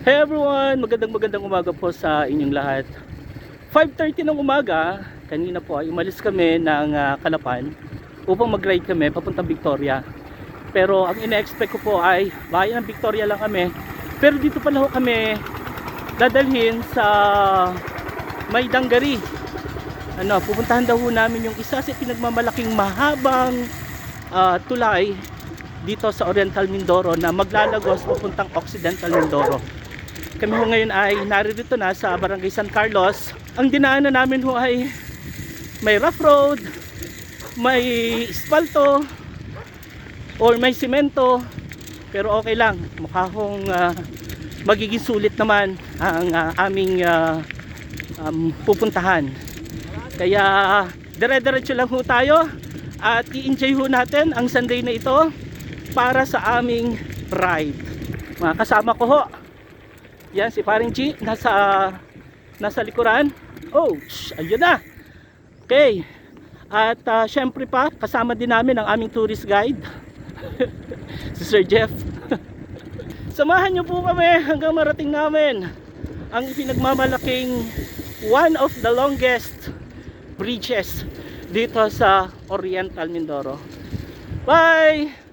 Hey everyone, magandang magandang umaga po sa inyong lahat. 5.30 ng umaga, kanina po ay umalis kami ng ah, Kalapan upang mag-ride kami papuntang Victoria. Pero ang ina-expect ko po ay bayan ng Victoria lang kami. Pero dito pala ho kami dadalhin sa Maydangari. Ano, pupuntahan daw namin yung isa sa pinagmamalaking mahabang ah, tulay dito sa Oriental Mindoro na maglalagos papuntang Occidental Mindoro. Kami ho ngayon ay naririto na sa Barangay San Carlos. Ang dinaanan namin ho ay may rough road, may espalto, or may simento. Pero okay lang, mukha hong ah, magiging sulit naman ang ah, aming ah, um, pupuntahan. Kaya dire-diretso lang ho tayo at i-enjoy ho natin ang Sunday na ito para sa aming ride. Mga kasama ko ho, yan si Paring Chi nasa nasa likuran. Oh, shh, ayun na. Okay. At ah, syempre pa kasama din namin ang aming tourist guide. si Sir Jeff. Samahan niyo po kami hanggang marating namin ang pinagmamalaking one of the longest bridges dito sa Oriental Mindoro. Bye!